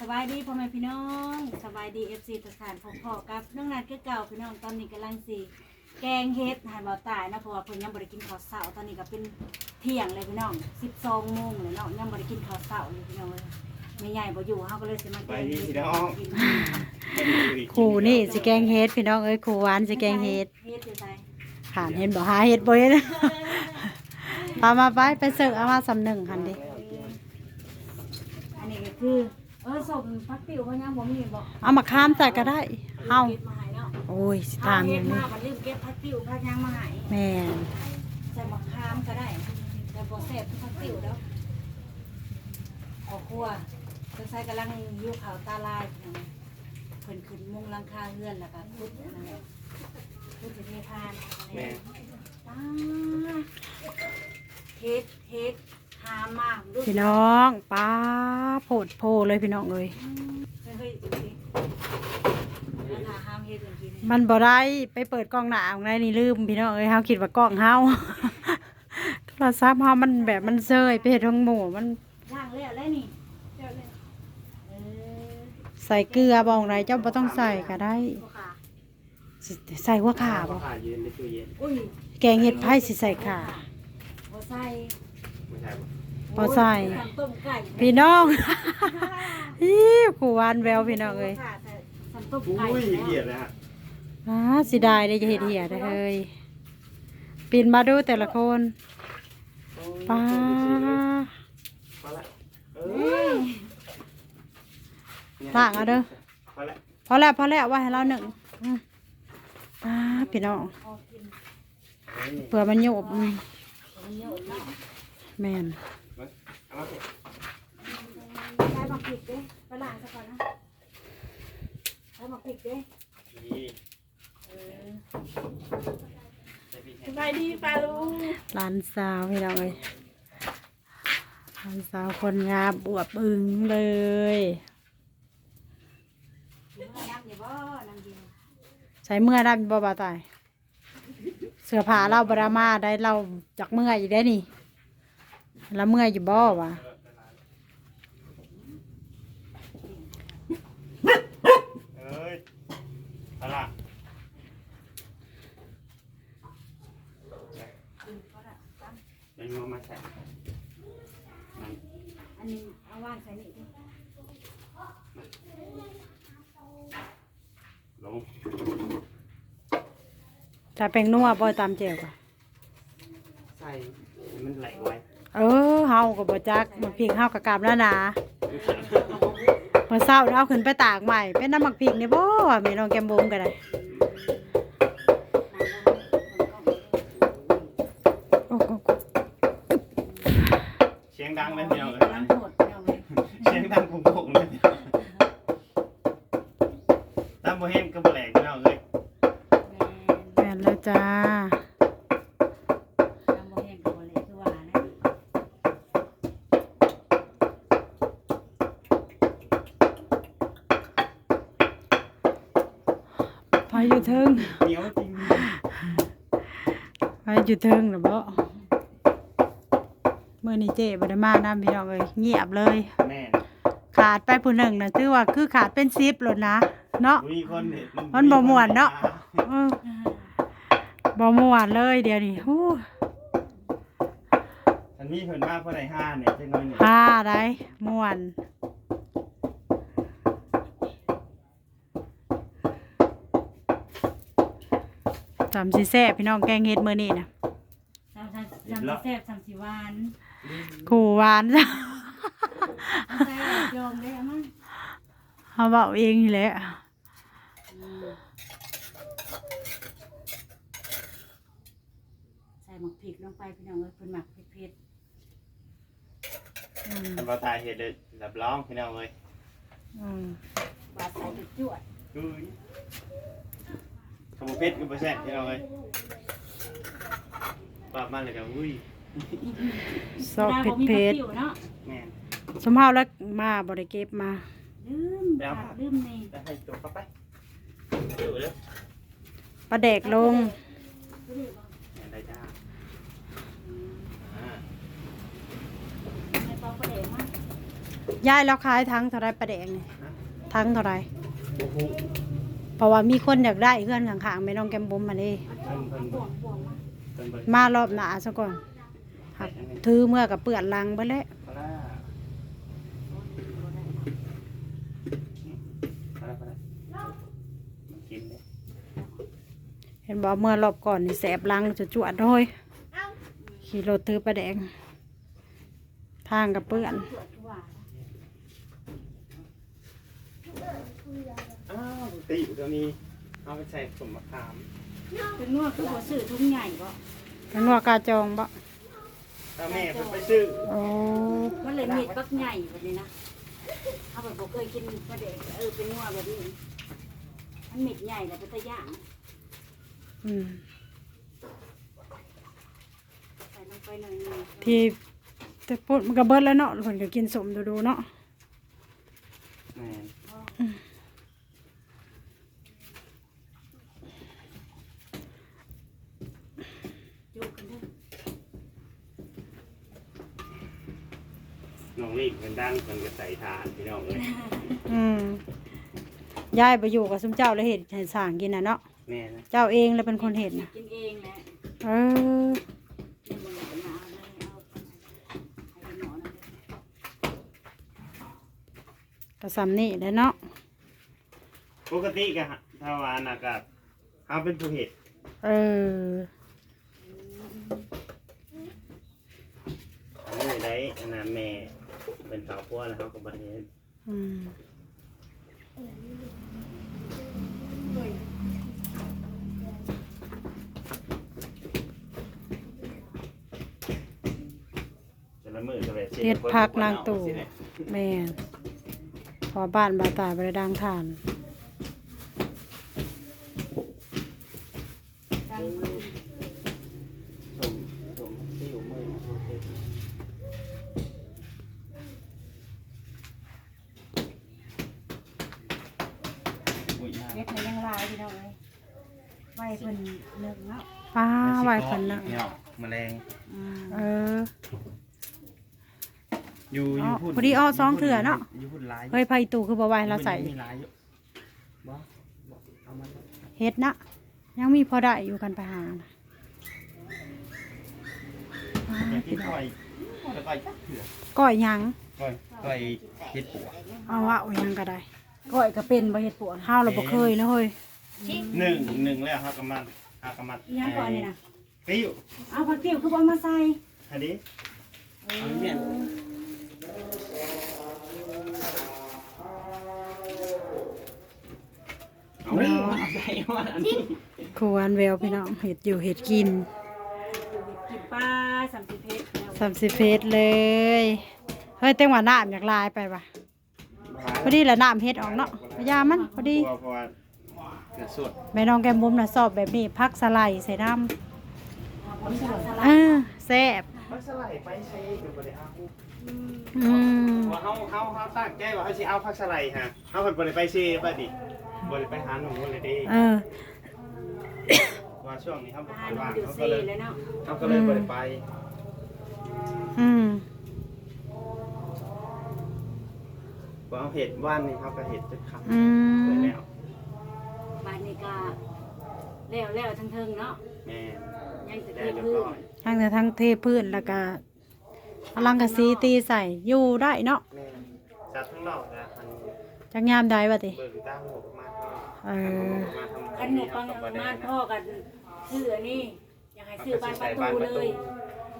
สบายดีพ่อแม่พี่น้องสบายดีเอฟซีทุกท่านพอๆกับน้องนัดคือเก่าพี่น้องตอนนี้กำลังสีแกงเฮ็ดให้บ่ตายนะเพราะว่าเพิ่นยังบ่ได้กินข้าวเช้าตอนนี้ก็เป็นเที่ยงเลยพี่น้อง12โมงเลยเนาะยังบ่ได้กินข้าวเช้าเลยพี่น้องเลยแม่ใหญ่บ่อยู่เฮาก็เลยสิมาแกงเฮ็ดสบายดีพี่น้องครูนี่สิแกงเฮ็ดพี่น้องเอ้ยครูหวานสิแกงเฮ็ดเฮ็ดอยู่ไสผ่านเห็นบ่หาเฮ็ดบ่เห็นพามาไปไปเสิร์ฟเอามาสำหนึ่งหันดิอันนี้ก็คือเออส่งพักติ๋วเขายังบ่มีบ่เอามาข้ามใส่ก็ได้เฮาเก็บมาให้เนาะโอ้ยสิเฮาตามอเฮ็ดย่างมานี้บัดลืมเก็บพักติ๋วพักยังมาให้แม่นใส่มะขามก็ได้ แต่บ่แซ่บคือผักติ๋วแล้วขอครัวเพิ่นใส่กำลังอยู่เขาตาลายพี่น้องเพิ่นขึ้นมุงหลังคาเฮือนแล้วก็พุดอันนั่นแหละพุดสิเทพานแม่ป้าเฮ็ดเฮ็ดหามมากดู พี่น้องป้าโพดโพเลยพี่น้องเอ้ยเฮ้ยเฮ้ยดูดิแล้วถ้าห้ามเฮ็ดอย่างนี้มันบ่ได้ไปเปิดกล้องหน้าของได้นี่ลืมพี่น้องเอ้ยเฮาคิดว่ากล้องเฮาโทรศัพท์เฮามันแบบมันเซยไปเฮ็ดของหมู่มันย่างแล้วแล้วนี่เออใส่เกลือบ่องไรเจ้าบ่ต้องใส่ก็ได้บ่ค่ะสิใส่หัวขาบ่ขายืนในตู้เย็นอุ้ยแกงเห็ดไผ่สิใส่ขาบ่ใส่ ไม่ใช่ปะบ่ใส่โอ้ยต้มไก่พี่น้องอีขูหวานแววพี่น้องเอ้ยค่ะแต่สันต้มไก่อุ้ยแล้วเหี้ยเลยฮะอ้าสิได้ได้จะเห็ดเหี่ยได้อเฮ้ยปีนมาดูแต่ละคนป้าพอละเอเอ้ยต่างเอาเด้อพอละพอแล้วพอแล้วว่าให้เราหนึ่งอืมป้าพี่น้องพอกินเปลือกมันโยบ อืมมันเยอะเนาะแม่นเอามาสิได้มาผิดเด้ไปล้างซะก่อนนะได้มาผิดเด้นี่เออสบายดีปลาลูหลานสาวพี่น้องเอ้ยหลานสาวคนงามอวบอึงเลยกินเมื่อน้ำอย่าบ่น้ำเย็นใช้เมื่อได้บ่บ่าวตาย เสื้อผ้าเราบรามาได้เราจากเมื่ออีกได้นี่ แล้วเมื่ออยู่บ่วะเอ้ยพอละกินก็ได้ตั้งเป็นมือมาใส่มันอันนี้เอาว่างใส่นี่ดิลง ถ้าเป็นนัวบ่ตามเจียวก่ะ ใส่ให้มันไหลไว้ เออเฮาก็บ่จักมักพริกเฮาก็กราบแล้วนะเมื่อเช้าเอาขึ้นไปตากใหม่ เป็นน้ำมักพริกนี่บ่แม่น้องแก้มบุ๋มก็ได้โอ้ พาอยู่เทิงเหนียวจริงพาอยู่เทิงน่ะบ่มื้อนี้เจ๊บ่ได้มานํพี่น้องเอ้ยเงียบเลย แม่นขาดไปผู้หนึ่งนะถือว่าคือขาดเป็นซิปหลดนะ เนาะ มีคนเห็นมันบ่ม่วนเนาะ เออบ่ม่วนเลยเดี๋ยวนี้ฮู้อันนี้เพิ่นมาเพื่อได้ห้าเนี่ยจังน้อยเนี่ยพาได้ม่วน จำสิแซ่บพี่น้องแกงเฮ็ดมื้อนี้นะซ้ำซ้ำซ้ำสิแซ่บซ้ำสิหวานขู่หวานจ้ะแซ่บยอมเลยอะมั้งเฮาเว้าเองนี่แหละใส่หมักพริกลงไปพี่น้องเอ้ยเพิ่นหมักเผ็ดอืมทำบ่ตายเห็ดเลยรับรองพี่น้องเลยอืมๆบาดใส่จวดอุ้ย ขโมยเพชรก็บ่แซ่บพี่น้องเลยปรับมาเลยก็อุ้ยซอกวลาบ่มีเผ็ดผักติ๋วเนาะแม่นๆสมเฮาแล้วมาบ่ได้เก็บมาลืมค่ะลืมนี่จะให้ตัวเข้าไปดูเลยปลาแดกลงดูดิบ่แม่นได้จ้าอ่าให้ปอกประเดกมายายแล้วขายทั้งเท่าไรประแดงนี่ทั้งเท่าไรโอ้โห เพราะว่ามีคนอยากได้เพื่อนข้างๆไม่น้องแกมบุมมานี่เพิ่นเพิ่นบ่วงบ่วงมาเพิ่นเพิ่นมารอบหน้าซะก่อนหักถือเมื่อกับเปื้อนลังไปแล้วพลาพลาพลามันกินเลยเห็นบอกเมื่อรอบก่อนนี่แสบลังจะจวดเลยขี่รถถือประแดง ทางกับเปื้อน ตรวจว่า อ้าว ตีอยู่ตัวนี้เอาไปใส่สมมะขามเป็นนวดคือบ่ซื้อทุ่งใหญ่บ่กันว่ากาจองบ่ถ้าแม่เพิ่นไปซื้อโอ้มันเลยมีดปักใหญ่แบบนี้นะถ้าแบบบ่เคยกินปลาเด็กเออเป็นนวดแบบนี้มันมีดใหญ่แล้วเป็นตะย่างอืมใส่ลงไปหน่อยหนึงที่แต่พูดมันก็เบิดแล้วเนาะคนก็กินสมดูๆเนาะแม่น จุกกันเด้อ น้องรีบเพิ่นดังเพิ่นก็ใส่ทานพี่น้องเอ้ยอืมยายไปอยู่กับซุมเจ้าแล้วเห็ดให้สร้างกินน่ะเนาะแม่นะเจ้าเองแล้วเป็นคนเห็ดนะกินเองแหละเออเนี่ยมันหนาเลยเอาให้หมอนะกระซำนี่แหล้วเนาะปกติก็ถ้าว่าน่ะก็เอาเป็นผู้เฮ็ดเอออันนี้ได้อันนั้นแม่ เป็นสาวพัวแล้วเฮาก็บ่ได้เฮ็ดอืมแต่ละมื้อก็แบบเฮ็ดพักนางตู่แม่นพอบ้านบาตายบริดังทานการ สมสมที่อยู่มื้อนะเฮ็ดอุ้ย เฮ็ดให้ยังลายพี่น้องเลยไว้เพิ่นเลิกเนาะ ป้าไหวเพิ่นนะ เนี่ยแมลง อืม เออ อยู่ออ๋อยู่พุ่นพอดีอ้อสองเถื่อเนาะ อยู่พุ่นหลายเฮ้ยไผตู่คือบ่ไหวเราใส่มีหลายอยู่บ่บ่เอามาเฮ็ดนะยังมีพอได้อยู่กันไปหานะป้าอยากกิพี่นน้องก้อยแล้วก้อยจักเถื่อก้อยหยังก้อยก้อยเฮ็ดปัวเอาว่าเอาหยังก็ได้ก้อยก็เป็นบ่เฮ็ดปวดห้าวเราบ่เคยนะเฮ้ยหนึ่งหนึ่งแล้วครับกำมัดฮากำมัดอีหยังก่อนนี่นะปิ้วเอาผักติ้วคือบ่มาใส่อันนี้เอาเมียน เอาเลยเอาใส่ว่าอันนี้ควรแววพี่น้องเฮ็ดอยู่เฮ็ดกินกินปลาสามสิบเพชรแล้วสามสิบเฟสเลย เฮ้ยเต็งว่าน้ำอยากลายไปปะพอดีแหละน้ำเฮ็ดออกเนาะพยายามมันพอดีเพราะว่าเกิดสดแม่น้องแกมบุ้มน่ะสอบแบบนี้พักสไลด์ใส่น้ผมสลัดสำลัเอดอแซ่บ มันสไลด์ไปใช้เดี๋ยวบ่ได้เอา อืมว่าเฮาเฮาเฮาตั้งใจว่าเฮาสิเอาผักสไลด์ฮะเฮาเพิ่นบ่ได้ไปเซ่บัดนี้บ่ได้ไปหาหนูเลยเด้เออ ว่าช่วงนี้เฮาบ่ปลาค่อยหนูว่างเดือดเฮาก็เลยซีเลยเนาะเฮาก็เลยบ่ได้ไปอืมบ่เอาเห็ดว่านนี่เฮาก็เห็ดจนคักอืไปมแล้วบานนี้ก็แล้วแล้วทั้งเทิงเนาะแม่นยังจะได้เทเรียบพื้นร้อยทั้งแต่ทั้งเทพื้นแล้วก็ พลังกะสีตีใส่อยู่ได้เนาะแม่นจัดข้างนอกนะอันจักยามใดวะติเบิ่งตาหัวมาเออมาทำขันหนูปังมาพ่อกันซื้ออันนี้อยากให้ซื้อบ้านประตูเลย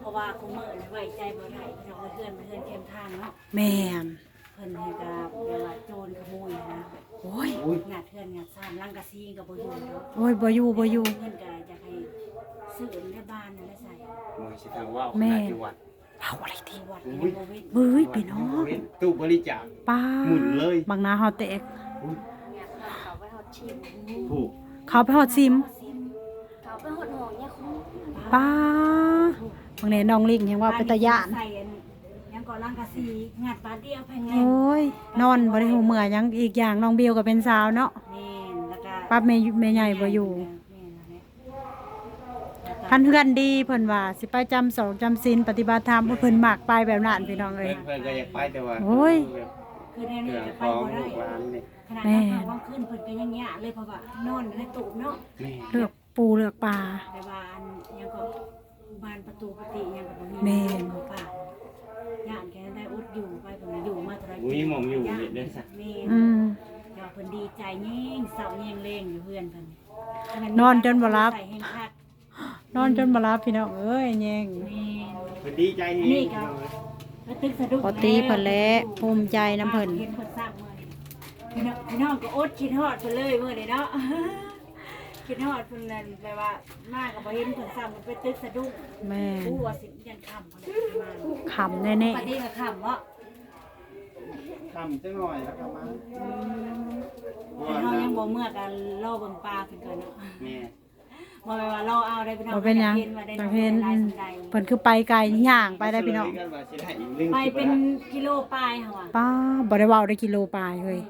เพราะว่าคุมเมอร์ไว้ใจบ่ได้เราเพื่อนเพื่อนเข้มทางเนาะแม่นเพิ่นให้กับเวลาโจรขโมยนะโอ้ยงัดเพื่อนงัดซ่านลังกะซีกับบ่อยู่เนาะโอ้ยบ่อยู่บ่อยู่เงินก็อยากให้ซื้อในบ้านนั่นแหละใส่ มือสิถือว่าแม่จังหวัด เอาอะไรทีที่วัดนี่บ่เว้นเบ้ยพี่น้องตู้บริจาคป้าหมุนเลยบางนาเฮาแตกเนี่ยเขาไปฮอดชิมถูกเขาไปฮอดซิมซิมเขาไปฮอดหองเนี่ยคุณป้าบางแน่น้องลิงยังว่าเป็นตาย่านใส่อันยังก่อลังกะซีงัดบาดเดียวแพงแรโอง้ยนอนบ่ได้หูเมื่อหยังอีกอย่างน้องบิวก็เป็นสาวเนาะแม่นแล้วก็ป้าแม่แม่ใหญ่บ่อยู่ แม่นแล้วเนี่ยแล้วก็ คันเฮือนดีเพิ่นว่าสิไปจำสองจำศีลปฏิบัติธรรมเพิ่นมักไปแบบนั้นพี่น้องเอ้ย เพิ่นก็อยากไปแต่ว่าโอ้ย คือแนวเรื่นี้องจะขไปองบ่ได้ลูกหลานนี่ขนาดแม่นั้นว่างขึ้นเพิ่นก็ยังยากเลยเพราะว่านอนอยู่ในตูบเนาะแม่เลือกปูเลือกปลา แต่ว่าอันยังก็บานประตูปฏิยังก็บ่มีแม่นของฝากย่านแกได้อดอยู่ไปเพิ่นอยู่มาเท่าไหร่มีหม่องอยู่นี่เด้อซะแม่นอืม เดี๋ยวเพิ่นดีใจแย่งเสาแย่งเล่งอยู่เพื่อนเพิ่นนอนจนบ่หลับ ใส่แห้งคัก นอนจนบ่หลับพี่น้องเอ้ยแยงแม่นเพิ่นดีใจแฮนี่งก็ก็ตึกสะดุ้งขอตีเพิ่นแหล้วภูมิใจน้ำเพิ่นเห็นเพิ่นสร้างมื้อนี้พี่น้องพี่น้องก็อดคิดฮอดเพิ่นเลยมื้อนี้เนาะคิดฮอดเพิ่นนั่นแปลว่ามาก็บ่เห็นเพิ่นสร้างเพิ่นไปตึกสะดุ้งแม่อู้ว่าสิยันค่ำพุ่นแหละมาขำแน่ปฏิก็ค่ำเนาะทำจังหน่อยแล้วก็มาแต่เฮายังบ่เมื่อกันรอเบิ่งปลาเพิ่นก่อนเนาะ แม่ บ่แม่นว่ารอเอาได้พี่ๆน้องบ่เป็นหยังว่าได้จัน้งองเห็นหลายสันใดเพิ่นคือไปไกลย่างไปได้พี่น้องกันว่าสิได้อีกเรื่องไปสิบ่เป็นได้กิโลปลายเฮาอะป้าบ่ได้เว้าได้กิโลปลายเฮ้ย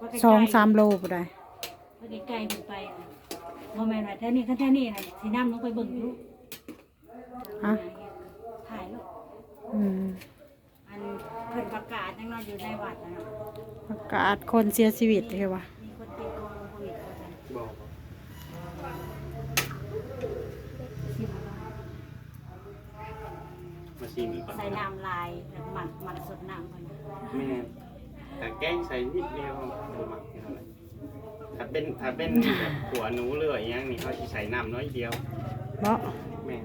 ว่าใกล้ๆ สองสามโลบ่ได้ว่าใกล้ๆเพิ่นไปอะบ่แม่นว่าแท้นี่คันแท้นี่น่ะสินำลงไปเบิ่งอยู่ฮะ ถ่ายลูกอืมอันเพิ่นประกาศยังนอนอยู่ในวัดนะเนาะประกาศคนเสียชีวิตใช่ปะ มีคนติดโควิดว่าซั่น บอก สิบ มา ชิมอีกก่อนใส่น้ำลายแล้วหมักหมักสดน้ำเพิ่นน่ะแม่แต่แกงใส่นิดเดียวบ่มักเท่าไหร่ถ้าเป็นถ้าเป็นแบบหัวหนูเลือยอย่างนี้เขาสิใส่น้ำน้อยเดียวเนาะแม่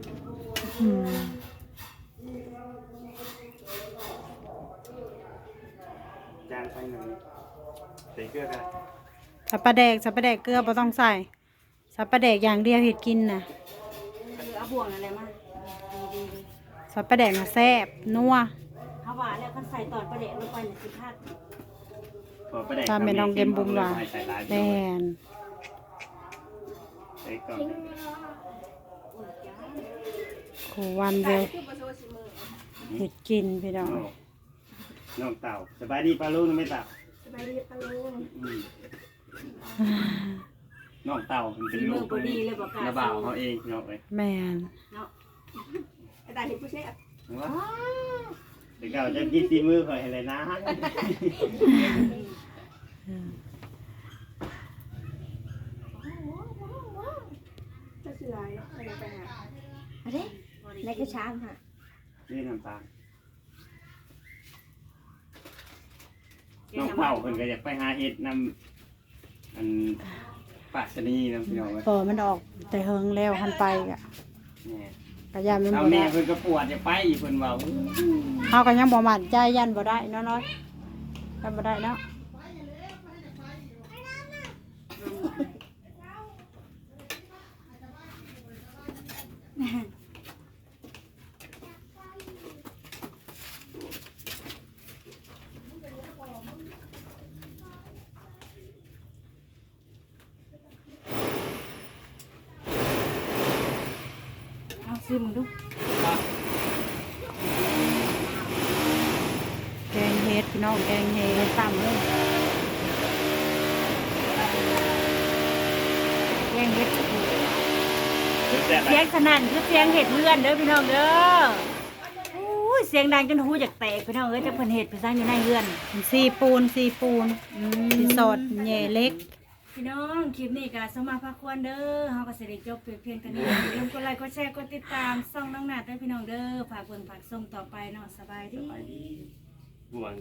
อืมจานไปหนึ่งใส่เกลือกันสับปะแดกสับปะแดกเกลือบ่ต้องใส่สับปะแดกอย่างเดียวเห็ดกินน่ะ คือเอาบ่วงอะไรมาดี ดีสับปะแดกน่ะแซ่บนัวๆเขาว่าแล้วคันใส่ตอนประเดะลงไปเนี่ยสิพลาดพอประเด็นตามแม่น้องเกมบุญว่าใส่หลายแม่นใส่ก่อนโควันเดียวเห็ดกินพี่น้องน้องเต่าสบายดีปลาลูกไม่เต่าสบายดีปะลุงอืมน้องเต่ามันเป็นลูกฝีมือบ่ดีเลยบ่กล้าระบ่าวเขาเองเนาะเอ้ยแม่น เนาะว้าวเดี๋ยวเราจะกินตีมือคอยให้เลยนะในกระชามค่ะนี่น้ำตาลน้องเต่าเพิ่นก็อยากไปหาเห็ดนำอันปากชะนีนำพี่น้องเอ้ยพอมันออกแต่เฮิงแล้วหันไปกะแม่ กะยานมันเอาบ่แม่ได้เพิ่นก็ปวดจะไปอีกเพิ่นเว่าเฮาก็ยังบ่มั่นใจยันบ่ได้เนาะน้อยยันบ่ได้เนาะ ซิมงดูแกงเฮ็ดพี่น้องแกงเฮ็ดซ้ำเลยแย่งเฮ็ดเดี๋ยวแต่เสียงสนั่นคือเสียงเห็ดเลื่อนเด้อพี่น้องเด้ออุ้ยเสียงดังจนหูอยากแตกพี่น้องเอ้ยจะเพิ่นเห็ดไปซะอยู่ในเรือนซีปูนซีปูนซีสดแหน่เล็ก พี่น้องคลิปนี้ก็สมมาพักควรเด้อเฮาก็สิได้จบเพียงเท่านี้อย่าลืมกดไลค์กดแชร์กดติดตามช่องน้องหนาเด้อพี่น้องเด้อฝากเบิ่งฝากส่งต่อไปเนาะสบายดี บวง